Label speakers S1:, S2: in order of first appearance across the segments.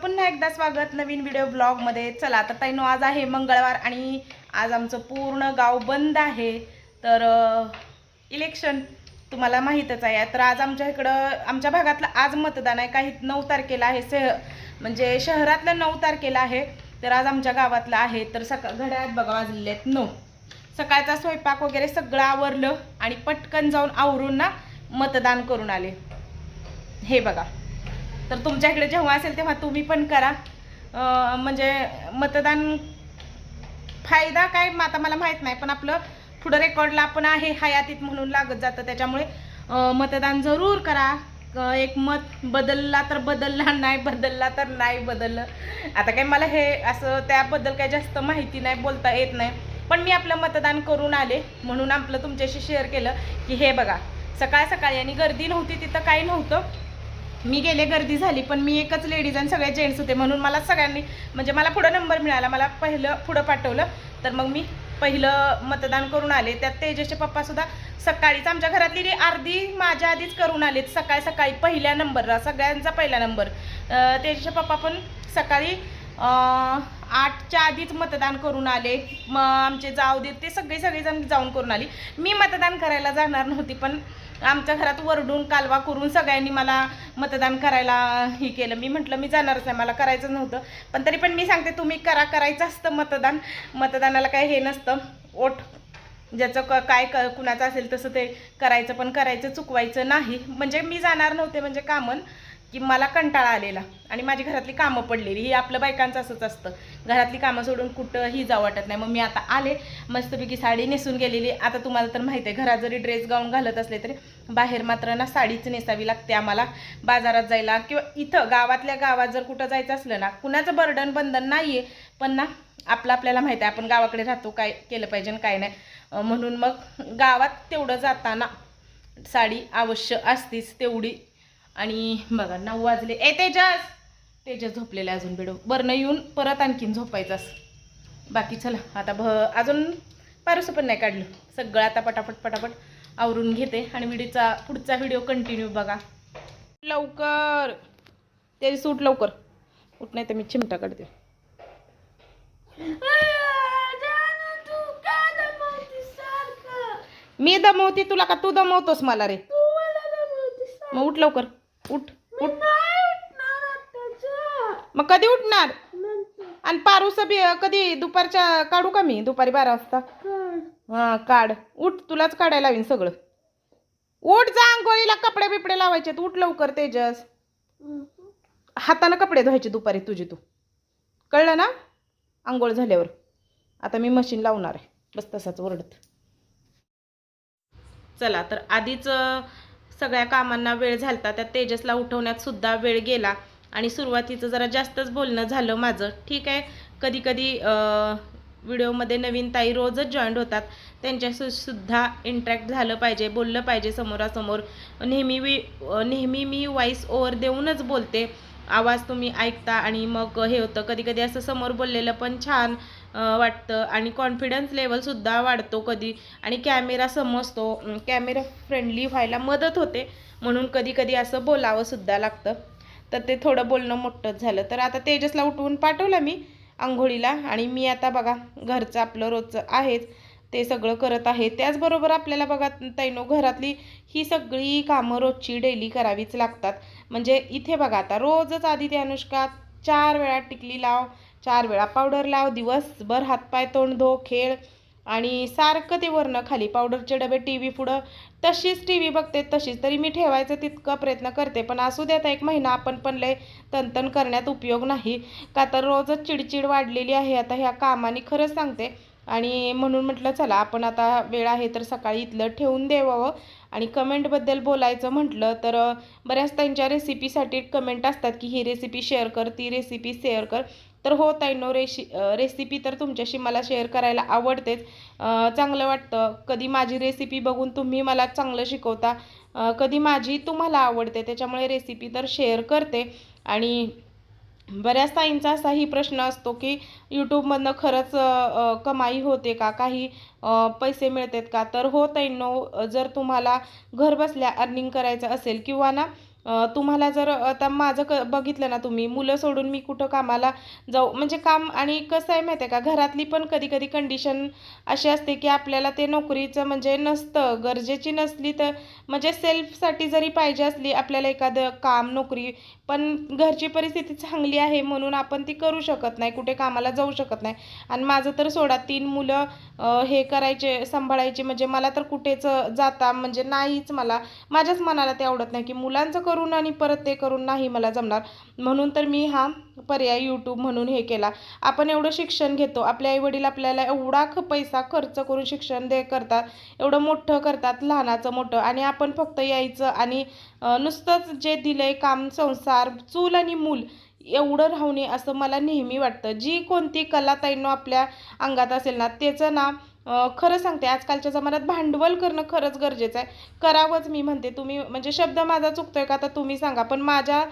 S1: पुन्हा एकदा स्वागत नवीन व्हिडिओ ब्लॉगमध्ये चला तर ताईनो आज आहे मंगळवार आणि आज आमचं पूर्ण गाव बंद आहे. तर इलेक्शन तुम्हाला माहीतच आहे. तर आज आमच्या इकडं आमच्या भागातलं आज मतदान आहे. काही नऊ तारखेला आहे. सह म्हणजे शहरातलं नऊ तारखेला आहे. तर आज आमच्या गावातलं आहे. तर सका घड्याळात बघा वाजलेले आहेत नऊ. सकाळचा स्वयंपाक वगैरे सगळं आवरलं आणि पटकन जाऊन आवरून ना मतदान करून आले. हे बघा. तर तुमच्याकडे जेव्हा असेल तेव्हा तुम्ही पण करा. म्हणजे मतदान फायदा काय आता मला माहीत नाही पण आपलं पुढं रेकॉर्डला आपण आहे हयातीत म्हणून लागत जातं. त्याच्यामुळे मतदान जरूर करा. एक मत बदलला तर बदलला नाही बदलला तर नाही बदललं. आता काय मला हे असं त्याबद्दल काही जास्त माहिती नाही बोलता येत नाही. पण मी आपलं मतदान करून आले म्हणून आपलं तुमच्याशी शेअर केलं की हे बघा सकाळ सकाळी आणि गर्दी नव्हती तिथं काही नव्हतं. मी गेले गर्दी झाली पण मी एकच लेडीज आणि सगळे जेंट्स होते म्हणून मला सगळ्यांनी म्हणजे मला पुढं नंबर मिळाला मला पहिलं पुढं पाठवलं. तर मग मी पहिलं मतदान करून आले. त्यात तेजसचे पप्पासुद्धा सकाळीच आमच्या घरातली अर्धी माझ्या आधीच करून आलेत. सकाळी सकाळी पहिल्या नंबरला सगळ्यांचा पहिला नंबर. तेजसचे पप्पा पण सकाळी आठच्या आधीच मतदान करून आले. मग आमचे जाऊ देत ते सगळे सगळेजण जाऊन करून आली. मी मतदान करायला जाणार नव्हती पण आमच्या घरात वरडून कालवा करून सगळ्यांनी मला मतदान करायला हे केलं. मी म्हटलं मी जाणारच नाही मला करायचं नव्हतं. पण तरी पण मी सांगते तुम्ही करा करायचं असतं मतदान. मतदानाला काही हे नसतं. ओट ज्याचं क काय क कुणाचं असेल तसं ते करायचं पण करायचं चुकवायचं नाही. म्हणजे मी जाणार नव्हते म्हणजे कामन. की मला कंटाळा आलेला. आणि माझी घरातली कामं पडलेली. ही आपलं बायकांचं असंच असतं. घरातली कामं सोडून कुठंही जावं वाटत नाही. मग मी आता आले. मस्तपैकी साडी नेसून गेलेली. आता तुम्हाला तर माहिती आहे घरात जरी ड्रेस गाऊन घालत असले तरी बाहेर मात्र ना साडीच नेसावी लागते आम्हाला. बाजारात जायला किंवा इथं गावातल्या गावात जर कुठं जायचं असलं ना कुणाचं बर्डन बंधन नाही आहे पण ना आपलं आपल्याला माहिती आहे आपण गावाकडे राहतो काय केलं पाहिजे आणि काय नाही. म्हणून मग गावात तेवढं जाताना साडी अवश्य असतीच तेवढी आणि बघा नऊ वाजले. ए तेजस! तेजस झोपलेले अजून बेडो बरं येऊन परत आणखीन झोपायचास. बाकी चला आता भ अजून पारुसं पण नाही काढलं. सगळं आता पटापट पटापट आवरून घेते. आणि व्हिडिओचा पुढचा व्हिडिओ कंटिन्यू बघा. लवकर! ते सूट लवकर. उठ नाही तर मी चिमटा काढते. मी दमवते तुला का तू दमवतोस मला रे? मग उठ लवकर. उठ उठ. मग कधी उठणार? आणि पारूस बी कधी दुपारच्या काढू का मी? दुपारी बारा वाजता. हा काढ. उठ तुलाच काढायला लावीन सगळं. उठ जा आंघोळीला कपडे बिपडे लावायचे उठ लवकर तेजस. हातानं कपडे धुवायचे दुपारी तुझी तू. कळलं ना? आंघोळ झाल्यावर. आता मी मशीन लावणार आहे. बस तसाच ओरडत. चला तर आधीच सगळ्या कामांना वेळ झालता त्या तेजसला उठवण्यात सुद्धा वेळ गेला. आणि सुरुवातीचं जरा जास्तच बोलणं झालं माझं. ठीक आहे कधी कधी व्हिडिओमध्ये नवीन ताई रोजच जॉईंट होतात. त्यांच्याशी सुद्धा इंटरॅक्ट झालं पाहिजे बोललं पाहिजे समोरासमोर. नेहमी मी नेहमी मी वॉईस ओव्हर देऊनच बोलते. आवाज तुम्ही ऐकता आणि मग हे होतं. कधी कधी असं समोर बोललेलं पण छान वाटतं. आणि कॉन्फिडन्स लेवलसुद्धा वाढतो कधी. आणि कॅमेरा समजतो. कॅमेरा फ्रेंडली व्हायला मदत होते. म्हणून कधी कधी असं बोलावंसुद्धा लागतं. तर ते थोडं बोलणं मोठंच झालं. तर आता तेजसला उठवून पाठवलं मी आंघोळीला. आणि मी आता बघा घरचं आपलं रोजचं आहेच. ते सगळं करत आहे. त्याचबरोबर आपल्याला बघा तैनो घरातली ही सगळी कामं रोजची डेली करावीच लागतात. म्हणजे इथे बघा आता रोजच आधी ते अनुष्का चार वेळा टिकली लाव चार वेळा पावडर लाव दिवसभर हातपाय तोंड धो खेळ. आणि सारखं ते वरनं खाली पावडरचे डबे टी व्ही पुढं. तशीच टी व्ही बघते तशीच तरी मी ठेवायचं तितका प्रयत्न करते. पण असू दे आता एक महिना आपण पण लय तनतन करण्यात उपयोग नाही. का तर रोजच चिडचिड वाढलेली आहे आता ह्या कामाने खरंच सांगते. आणि म्हणून म्हटलं चला आपण आता वेळ आहे तर सकाळी इथलं ठेवून देवावं. आणि कमेंटबद्दल बोलायचं म्हटलं तर बऱ्याच त्यांच्या रेसिपीसाठी कमेंट असतात की ही रेसिपी शेअर कर ती रेसिपी शेअर कर. तर हो ताईनो रेशी रेसिपी तर तुमच्याशी मला शेअर करायला आवडतेच. चांगलं वाटतं. कधी माझी रेसिपी बघून तुम्ही मला चांगलं शिकवता. कधी माझी तुम्हाला आवडते त्याच्यामुळे रेसिपी तर शेअर करते. आणि बऱ्याच ताईंचा असाही प्रश्न असतो की यूट्यूबमधनं खरंच कमाई होते का? काही पैसे मिळतात का? तर हो ताईंनो जर तुम्हाला घरबसल्या अर्निंग करायचं असेल किंवा ना तुम्हाला जर आता माझं क बघितलं ना तुम्ही मुलं सोडून मी कुठं कामाला जाऊ म्हणजे काम आणि कसं आहे माहिती आहे का? घरातली पण कधी कधी कंडिशन अशी असते की आपल्याला ते नोकरीचं म्हणजे नसतं गरजेची नसली तर म्हणजे सेल्फसाठी जरी पाहिजे असली आपल्याला एखादं काम नोकरी पण घरची परिस्थिती चांगली आहे म्हणून आपण ती करू शकत नाही कुठे कामाला जाऊ शकत नाही. आणि माझं तर सोडा तीन मुलं हे करायचे सांभाळायचे म्हणजे मला तर कुठेच जाता म्हणजे नाहीच मला. माझ्याच मनाला ते आवडत नाही की मुलांचं करून आणि परत ते करून नाही मला जमणार. म्हणून तर मी हा पर्याय यूट्यूब म्हणून हे केला. आपण एवढं शिक्षण घेतो. आपले आईवडील आपल्याला एवढा ख पैसा खर्च करून शिक्षण दे करतात. एवढं मोठं करतात. लहानाचं मोठं. आणि आपण फक्त यायचं आणि नुसतंच जे दिलंय काम संसार चूल आणि मूल एवढं राहू नये असं मला नेहमी वाटतं. जी कोणती कला ताईंनो आपल्या अंगात असेल ना त्याचं ना खरं सांगते आजकालच्या जमान्यात भांडवल करणं खरंच गरजेचं आहे. करावंच मी म्हणते तुम्ही म्हणजे शब्द माझा चुकतोय का तर तुम्ही सांगा. पण माझ्या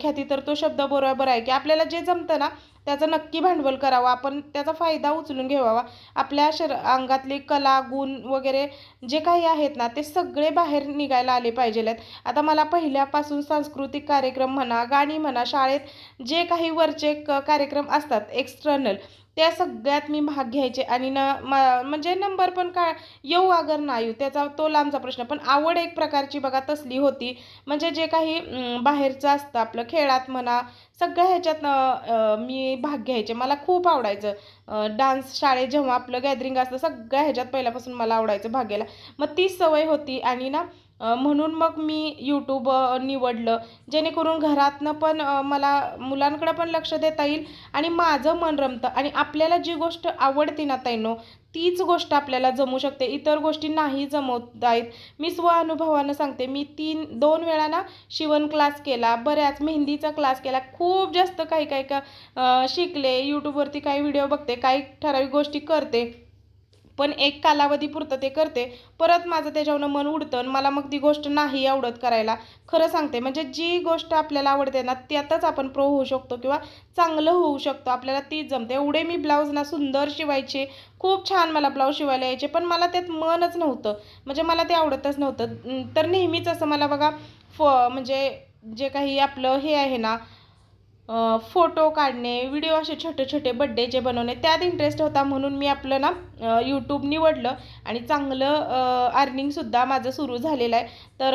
S1: ख्याती तर तो शब्द बरोबर आहे की आपल्याला जे जमतं ना त्याचं नक्की भांडवल करावं. आपण त्याचा फायदा उचलून घ्यावा. आपल्या शर अंगातले कला गुण वगैरे जे काही आहेत ना ते सगळे बाहेर निघायला आले पाहिजेत आता मला पहिल्यापासून सांस्कृतिक कार्यक्रम म्हणा गाणी म्हणा शाळेत जे काही वरचे क कार्यक्रम असतात एक्स्टर्नल त्या सगळ्यात मी भाग घ्यायचे. आणि न म म्हणजे नंबर पण का येऊ अगर ना येऊ त्याचा तो लांबचा प्रश्न. पण आवड एक प्रकारची बघा तसली होती. म्हणजे जे काही बाहेरचं असतं आपलं खेळात म्हणा सगळ्या ह्याच्यात मी भाग घ्यायचे. मला खूप आवडायचं. डान्स शाळेत जेव्हा आपलं गॅदरिंग असतं सगळ्या ह्याच्यात पहिल्यापासून मला आवडायचं भाग घ्यायला मग ती सवय होती. आणि ना म्हणून मग मी यूट्यूब निवडलं. जेणेकरून घरातनं पण मला मुलांकडं पण लक्ष देता येईल आणि माझं मन रमतं. आणि आपल्याला जी गोष्ट आवडते ना ताईनो तीच गोष्ट आपल्याला जमू शकते. इतर गोष्टी नाही जमवत आहेत. मी स्व अनुभवानं सांगते. मी तीन दोन वेळा ना शिवण क्लास केला. बऱ्याच मेहंदीचा क्लास केला. खूप जास्त काही काही का शिकले. यूट्यूबवरती काही व्हिडिओ बघते. काही ठराविक गोष्टी करते. पण एक कालावधीपुरतं ते करते. परत माझं त्याच्यावरनं मन उडतं आणि मला मग ती गोष्ट नाही आवडत करायला. खरं सांगते म्हणजे जी गोष्ट आपल्याला आवडते ना त्यातच आपण प्रो होऊ शकतो किंवा चांगलं होऊ शकतो. आपल्याला तीच जमते. एवढे मी ब्लाऊज ना सुंदर शिवायचे. खूप छान मला ब्लाऊज शिवायला यायचे पण मला त्यात मनच नव्हतं. म्हणजे मला ते आवडतच नव्हतं. तर नेहमीच असं मला बघा फ म्हणजे जे काही आपलं हे आहे ना फोटो काढणे व्हिडिओ असे छोटे छोटे बड्डेचे बनवणे त्यात इंटरेस्ट होता म्हणून मी आपलं ना यूट्यूब निवडलं आणि चांगलं अर्निंगसुद्धा माझं सुरू झालेलं आहे. तर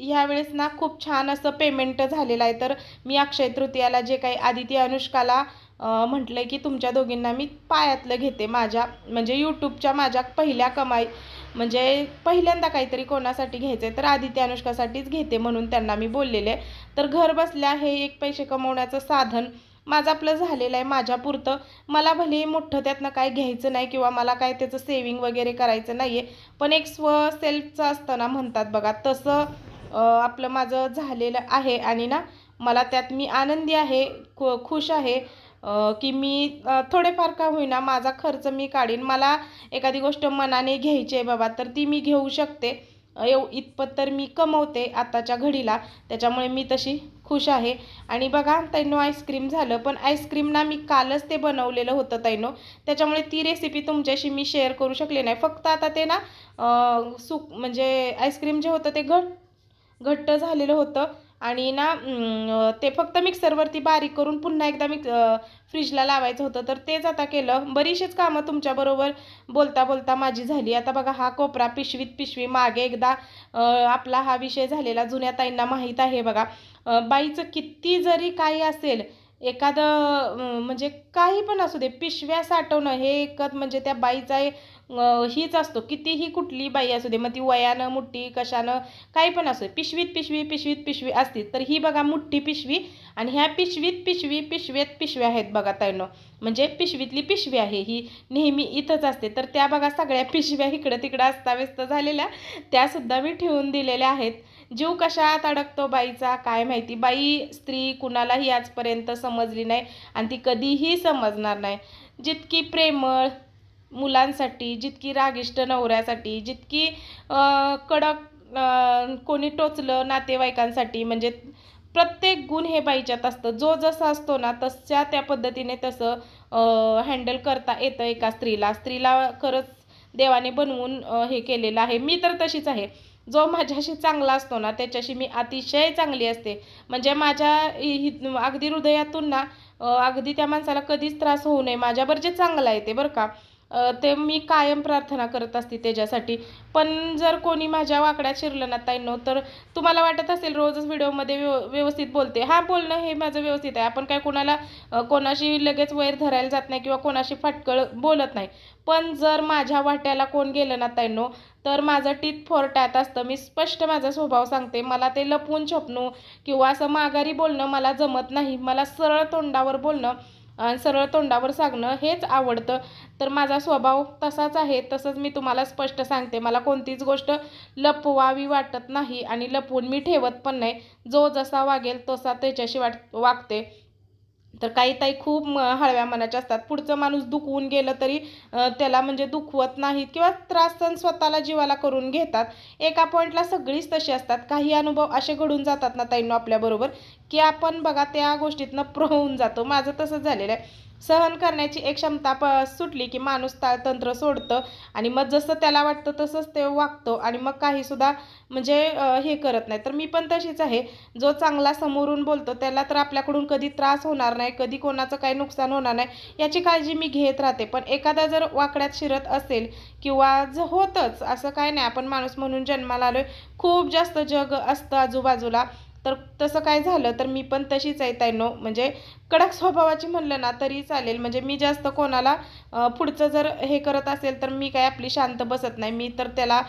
S1: ह्यावेळेस ना खूप छान असं पेमेंट झालेलं आहे. तर मी अक्षय तृतीयाला जे काही आदिती अनुष्काला म्हटलं की तुमच्या दोघींना मी पायातलं घेते माझ्या म्हणजे यूट्यूबच्या माझ्या पहिल्या कमाई म्हणजे पहिल्यांदा काहीतरी कोणासाठी घ्यायचं आहे तर आदित्य अनुष्कासाठीच घेते म्हणून त्यांना मी बोललेले आहे. तर घर बसल्या हे एक पैसे कमवण्याचं साधन माझं आपलं झालेलं आहे माझ्यापुरतं मला भले मोठं त्यातनं काय घ्यायचं नाही किंवा मला काय त्याचं सेविंग वगैरे करायचं नाही आहे पण एक स्व सेल्फचं असतं ना म्हणतात बघा तसं आपलं माझं झालेलं आहे आणि ना मला त्यात मी आनंदी आहे खु खुश आहे की मी थोडेफार का होईना माझा खर्च मी काढीन. मला एखादी गोष्ट मनाने घ्यायची आहे बाबा तर ती मी घेऊ शकते. एव इतपत तर मी कमवते आत्ताच्या घडीला. त्याच्यामुळे मी तशी खुश आहे. आणि बघा तैनो आईस्क्रीम झालं. पण आईस्क्रीम ना मी कालच ते बनवलेलं होतं तैनो. त्याच्यामुळे ती रेसिपी तुमच्याशी मी शेअर करू शकले नाही. फक्त आता ते ना सुक म्हणजे आईस्क्रीम जे होतं ते घट घट्ट झालेलं होतं. आणि ना ते फक्त मिक्सरवरती बारीक करून पुन्हा एकदा मिक्स फ्रीजला लावायचं होतं. तर तेच आता केलं. बरीचशीच कामं तुमच्याबरोबर बोलता बोलता माझी झाली. आता बघा हा कोपरा पिशवीत पिशवी मागे एकदा आपला हा विषय झालेला जुन्या ताईंना माहीत आहे बघा. बाईचं किती जरी काही असेल एखादं म्हणजे काही पण असू दे पिशव्या साठवणं हे एकच म्हणजे त्या बाईचा हीच असतो. कितीही कुठली बाई असू दे मग ती वयानं मुठ्ठी कशानं काही पण असू दे पिशवीत पिशवी पिशवीत पिशवी असते. तर ही बघा मुठ्ठी पिशवी आणि ह्या पिशवीत पिशवी पिशव्यात पिशव्या आहेत बघा ताईनो. म्हणजे पिशवीतली पिशवी आहे ही. नेहमी इथंच असते. तर त्या बघा सगळ्या पिशव्या इकडं तिकडं अस्ताव्यस्त झालेल्या त्यासुद्धा मी ठेवून दिलेल्या आहेत. जीव कशात अडकतो बाईचा? काय माहिती? बाई स्त्री कुणालाही आजपर्यंत समजली नाही आणि ती कधीही समजणार नाही. जितकी प्रेमळ मुलांसाठी जितकी रागिष्ट नवऱ्यासाठी जितकी कडक कोणी टोचलं नातेवाईकांसाठी म्हणजे प्रत्येक गुण हे बाईच्यात असतं. जो जसा असतो ना तशा त्या पद्धतीने तसं हँडल करता येतं एका स्त्रीला. स्त्रीला खरंच देवाने बनवून हे केलेलं आहे. मी तर तशीच आहे. जो माझ्याशी चांगला असतो ना त्याच्याशी मी अतिशय चांगली असते. म्हणजे माझ्या अगदी हृदयातून ना अगदी त्या माणसाला कधीच त्रास होऊ नये. माझ्यावर जे चांगलं आहे ते बरं का. ते मी कायम प्रार्थना करत असते त्याच्यासाठी. पण जर कोणी माझ्या वाकड्यात शिरलं ना ताईनो तर तुम्हाला वाटत असेल रोजच व्हिडिओमध्ये व्यव व्यवस्थित बोलते. हां बोलणं हे माझं व्यवस्थित आहे. आपण काय कोणाला कोणाशी लगेच वैर धरायला जात नाही किंवा कोणाशी फाटकळ बोलत नाही. पण जर माझ्या वाट्याला कोण गेलं ना ताईनो तर माझं टीत फोरट्यात असतं. मी स्पष्ट माझा स्वभाव सांगते. मला ते लपवून छपणू किंवा असं माघारी बोलणं मला जमत नाही. मला सरळ तोंडावर बोलणं सरळ तोंडावर सांगणं हेच आवडतं. तर माझा स्वभाव तसाच आहे तसंच मी तुम्हाला स्पष्ट सांगते. मला कोणतीच गोष्ट लपवावी वाटत नाही आणि लपवून मी ठेवत पण नाही. जो जसा वागेल तसा त्याच्याशी वाट वागते. तर काही ताई खूप म- हळव्या मनाच्या असतात. पुढचं माणूस दुखवून गेलं तरी त्याला म्हणजे दुखवत नाहीत किंवा त्रास सण स्वतःला जीवाला करून घेतात. एका पॉईंटला सगळीच तशी असतात. काही अनुभव असे घडून जातात ना ताईंनो आपल्याबरोबर की आपण बघा त्या गोष्टीतनं प्र होऊन जातो. माझं तसंच झालेलं आहे. सहन करण्याची एक क्षमता प सुटली की माणूस ता तंत्र सोडतं. आणि मग जसं त्याला वाटतं तसंच ते वागतो आणि मग काहीसुद्धा म्हणजे हे करत नाही. तर मी पण तशीच आहे. जो चांगला समोरून बोलतो त्याला तर आपल्याकडून कधी त्रास होणार नाही कधी कोणाचं काही नुकसान होणार नाही याची काळजी मी घेत राहते. पण एखादा जर वाकड्यात शिरत असेल किंवा ज होतंच असं काय नाही. आपण माणूस म्हणून जन्माला आलो खूप जास्त जग असतं आजूबाजूला. तर तसं काय झालं तर मी पण तशीच आहे ताईनो. म्हणजे कडक स्वभावाची म्हणलं ना तरी चालेल. म्हणजे मी जास्त कोणाला पुढचं जर हे करत असेल तर मी काय आपली शांत बसत नाही. मी तर त्याला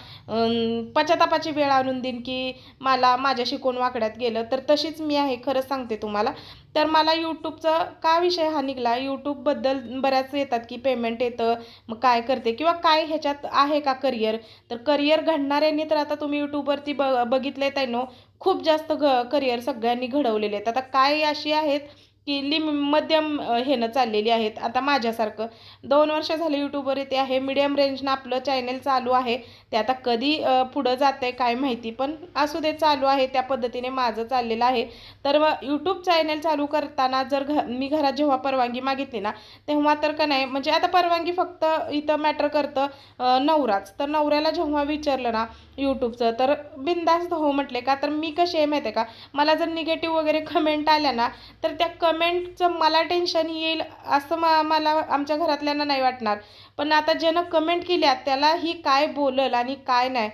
S1: पश्चातापाची वेळ आणून देईन की मला माझ्याशी कोण वाकड्यात गेलं तर तशीच मी आहे खरंच सांगते तुम्हाला. तर मला यूट्यूबचा का विषय हा निघाला? यूट्यूबबद्दल बऱ्याच येतात की पेमेंट येतं मग काय करते? किंवा काय ह्याच्यात आहे का करिअर तर करिअर घडणाऱ्यांनी तर आता तुम्ही यूट्यूबवरती ब बघितले आहे नो खूप जास्त घ करिअर सगळ्यांनी घडवलेले आहेत. आता काही अशी आहेत की लिम मध्यम हेनं चाललेली आहेत. आता माझ्यासारखं. दोन वर्ष झाले यूट्यूबवर येते आहे. मिडियम रेंजनं आपलं चॅनल चालू आहे. ते आता कधी पुढं जातं आहे काय माहिती. पण असू दे चालू आहे. त्या पद्धतीने माझं चाललेलं आहे. तर मग यूट्यूब चॅनल चालू करताना जर घ मी घरात जेव्हा परवानगी मागितली ना तेव्हा तर का नाही? म्हणजे आता परवानगी फक्त इथं मॅटर करतं नवराच. तर नवऱ्याला जेव्हा विचारलं ना यूट्यूबचं तर बिंदास्त हो म्हटले का? तर मी कशी आहे माहिती आहे का? मला जर निगेटिव्ह वगैरे कमेंट आल्या ना तर त्या कमेंटचं मला टेन्शन येईल असं मा मला आमच्या घरातल्यांना नाही वाटणार. पण आता ज्यानं कमेंट केल्या त्याला ही काय बोलल आणि काय नाही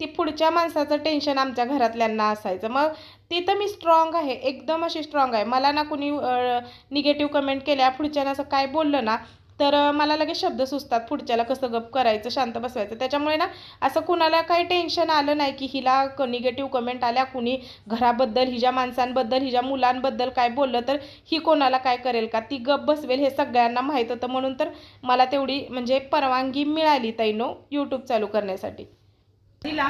S1: ती पुढच्या माणसाचं टेन्शन आमच्या घरातल्यांना असायचं. मग ती तर मी स्ट्रॉंग आहे एकदम अशी स्ट्रॉंग आहे. मला ना कुणी निगेटिव्ह कमेंट केल्या पुढच्यानं असं काय बोललं ना तर मला लगेच शब्द सुचतात पुढच्याला कसं गप करायचं शांत बसवायचं त्याच्यामुळे ना असं कुणाला काही टेन्शन आलं नाही की हिला निगेटिव्ह कमेंट आल्या कुणी घराबद्दल हिच्या माणसांबद्दल हिच्या मुलांबद्दल काय बोललं तर ही कोणाला काय करेल का? ती गप बसवेल हे सगळ्यांना माहीत होतं. म्हणून तर मला तेवढी म्हणजे परवानगी मिळाली ताईनो यूट्यूब चालू करण्यासाठी. तिला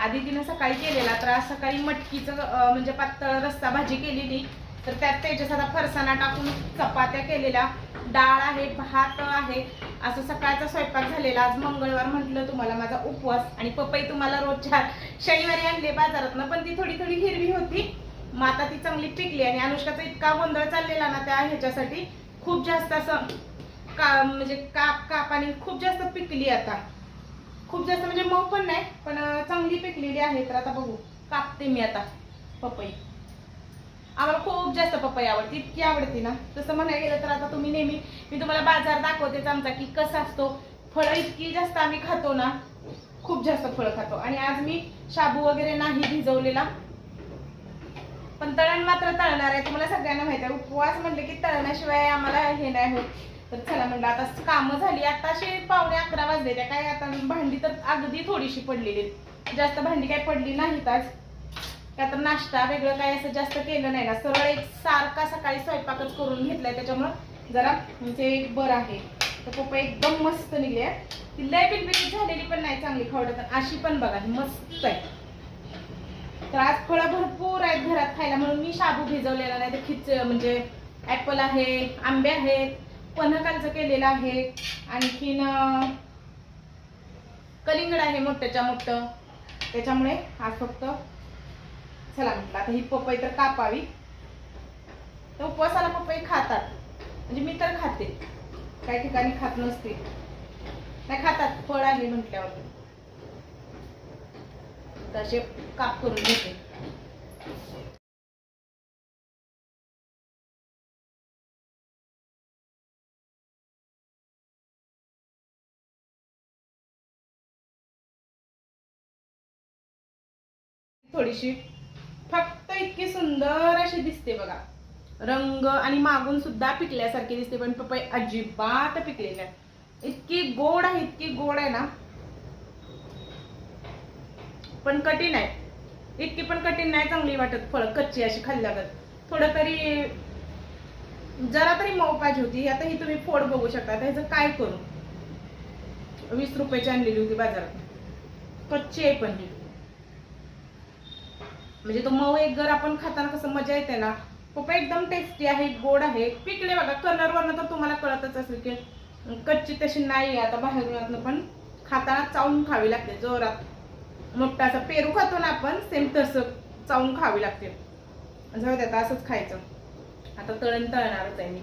S1: आधी तिनं सकाळी केलेला तर आज सकाळी मटकीचं म्हणजे पातळ रस्सा भाजी केलेली. तर त्यात त्याच्यात आता फरसाणा टाकून चपात्या केलेल्या. डाळ आहे भात आहे. असं सकाळचा स्वयंपाक झालेला. आज मंगळवार म्हटलं तुम्हाला माझा उपवास. आणि पपई तुम्हाला रोजच्या शनिवारी आणले बाजारातनं पण ती थोडी थोडी हिरवी होती. मग आता ती चांगली पिकली आणि अनुष्काचा इतका गोंधळ चाललेला ना त्या ह्याच्यासाठी खूप जास्त असं का म्हणजे काप काप आणि खूप जास्त पिकली आता. खूप जास्त म्हणजे मऊ पण नाही पण चांगली पिकलेली आहे. तर आता बघू कापते मी आता पपई. आम्हाला खूप जास्त पपई आवडते इतकी आवडते ना. तसं म्हणायला गेलं तर आता तुम्ही नेहमी मी तुम्हाला बाजार दाखवतेच आमचा की कसा असतो. फळं इतकी जास्त आम्ही खातो ना खूप जास्त फळं खातो. आणि आज मी शाबू वगैरे नाही भिजवलेला. पण तळण मात्र तळणार आहे तुम्हाला सगळ्यांना माहिती आहे. उपवास म्हणले की तळण्याशिवाय आम्हाला हे नाही होत. तर चला म्हणलं आता कामं झाली आताशे पावणे अकरा वाजले त्या काय आता भांडी तर अगदी थोडीशी पडलेली आहेत. जास्त भांडी काय पडली नाहीत आज. का तर नाश्ता वेगळं काय असं जास्त केलं नाही ना. सरळ एक सारखा सकाळी स्वयंपाकच करून घेतलाय त्याच्यामुळं जरा म्हणजे एक बरं आहे. तर पप्पा एकदम मस्त निघले. आहे ती लय पिलपिली झालेली पण नाही चांगली खावडत अशी पण बघा मस्त आहे. तर आज फळं भरपूर आहेत घरात खायला म्हणून मी शाबू भिजवलेला नाही. तर खिच म्हणजे ॲपल आहे आंबे आहेत पन्हकालचं केलेलं आहे. आणखीन कलिंगड आहे मोठ्याच्या मोठं. त्याच्यामुळे आज फक्त चला म्हटलं आता ही पपई तर कापावी. तर उपवासाला पपई खातात. म्हणजे मी तर खाते. काही ठिकाणी खात नसते. नाही खातात फळ आली म्हटल्यावर. तसे काप करून घेते. थोडीशी फक्त इतकी सुंदर अशी दिसते बघा. रंग आणि मागून सुद्धा पिकल्यासारखी दिसते पण पपई अजिबात पिकलेली आहे इतकी गोड आहे इतकी गोड आहे ना. पण कठीण आहे. इतकी पण कठीण नाही चांगली वाटत फळ कच्ची अशी खाल्ल्यागत. थोडं तरी जरा तरी मऊ पाहिजे होती. आता ही तुम्ही फोड बघू शकता. ह्याचं काय करू? वीस रुपयाची आणलेली होती बाजारात. कच्ची आहे पण ही. म्हणजे तो मऊ एक जर आपण खाताना कसं मजा येते ना. पप्पा एकदम टेस्टी आहे गोड आहे. पिकले बघा कलरवरनं तर तुम्हाला कळतच असेल की कच्ची तशी नाही आहे. आता बाहेरून पण खाताना चावून खावी लागते जोरात. मोठा असा पेरू खातो ना आपण सेम तसं चावून खावी लागते. जाऊ द्या असंच खायचं. आता तळण तळणारच आहे मी.